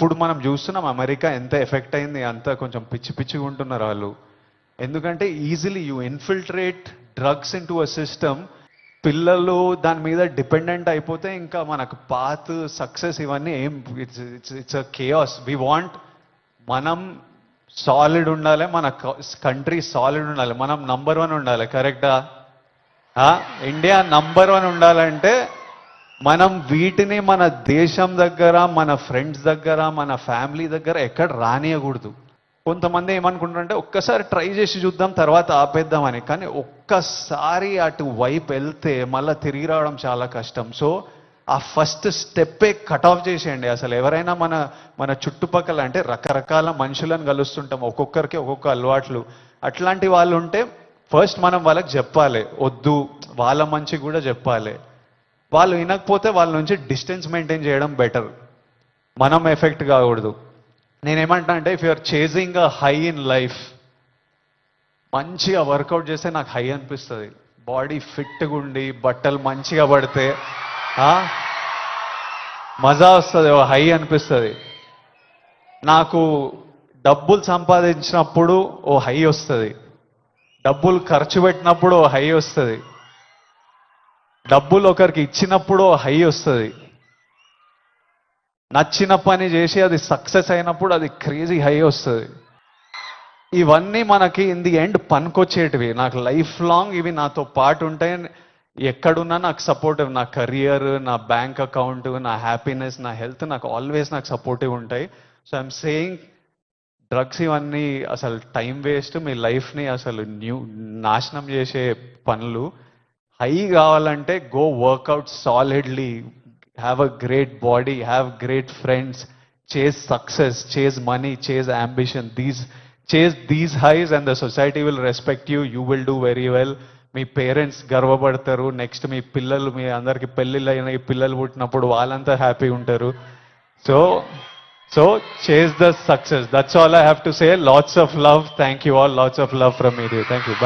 ఇప్పుడు మనం చూస్తున్నాం అమెరికా ఎంత ఎఫెక్ట్ అయింది అంత కొంచెం పిచ్చి పిచ్చిగా ఉంటున్నారు వాళ్ళు. ఎందుకంటే easily you infiltrate drugs into a system పిల్లలు దాని మీద డిపెండెంట్ అయిపోతే ఇంకా మనకు పాత్ సక్సెస్ ఇవన్నీ ఏం it's it's it's a chaos we want మనం సాలిడ్ ఉండాలి మన కంట్రీ సాలిడ్ ఉండాలి మనం నంబర్ వన్ ఉండాలి కరెక్టా ఇండియా నంబర్ వన్ ఉండాలంటే మనం వీటిని మన దేశం దగ్గర మన ఫ్రెండ్స్ దగ్గర మన ఫ్యామిలీ దగ్గర ఎక్కడ రానియకూడదు. కొంతమంది ఏమనుకుంటారంటే ఒక్కసారి ట్రై చేసి చూద్దాం తర్వాత ఆపేద్దామని కానీ ఒక్కసారి అటు వైపు వెళ్తే మళ్ళీ తిరిగి రావడం చాలా కష్టం. సో ఆ ఫస్ట్ స్టెప్పే కట్ ఆఫ్ చేసేయండి. అసలు ఎవరైనా మన మన చుట్టుపక్కల అంటే రకరకాల మనుషులను కలుస్తుంటాం. ఒక్కొక్కరికి ఒక్కొక్క అలవాట్లు. అట్లాంటి వాళ్ళు ఉంటే ఫస్ట్ మనం వాళ్ళకి చెప్పాలి. వద్దు వాళ్ళ మంచి కూడా చెప్పాలి. వాళ్ళు వినకపోతే వాళ్ళ నుంచి డిస్టెన్స్ మెయింటైన్ చేయడం బెటర్. మనం ఎఫెక్ట్ కాకూడదు. నేనేమంటా అంటే if you're chasing a high in life మంచిగా వర్కౌట్ చేస్తే నాకు హై అనిపిస్తుంది. బాడీ ఫిట్గా ఉండి బట్టలు మంచిగా పడితే మజా వస్తుంది హై అనిపిస్తుంది. నాకు డబ్బులు సంపాదించినప్పుడు ఓ హై వస్తుంది. డబ్బులు ఖర్చు పెట్టినప్పుడు ఓ హై వస్తుంది. డబ్బులు ఒకరికి ఇచ్చినప్పుడు హై వస్తుంది. నచ్చిన పని చేసి అది సక్సెస్ అయినప్పుడు అది క్రేజీ హై వస్తుంది. ఇవన్నీ మనకి ఇన్ ది ఎండ్ పనికొచ్చేటివి. నాకు లైఫ్ లాంగ్ ఇవి నాతో పాటు ఉంటాయి. ఎక్కడున్నా నాకు సపోర్టివ్. నా కెరియర్ నా బ్యాంక్ అకౌంట్ నా హ్యాపీనెస్ నా హెల్త్ నాకు ఆల్వేస్ నాకు సపోర్టివ్ ఉంటాయి. సో ఐఎమ్ సేయింగ్ డ్రగ్స్ ఇవన్నీ అసలు టైం వేస్ట్. మీ లైఫ్ని అసలు న్యూ నాశనం చేసే పనులు. హై కావాలంటే go workout solidly have a great body have great friends chase success chase money chase ambition. These chase these highs and the society will respect you you will do very well. Me parents గర్వపడతారు. Next మీ పిల్లలు మీ అందరికి పెళ్ళిళ్ళు అయిన పిల్లలు పుట్టినప్పుడు వాళ్ళంతా హ్యాపీ ఉంటారు. So so chase the success. That's all I have to say lots of love thank you all lots of love from me thank you bye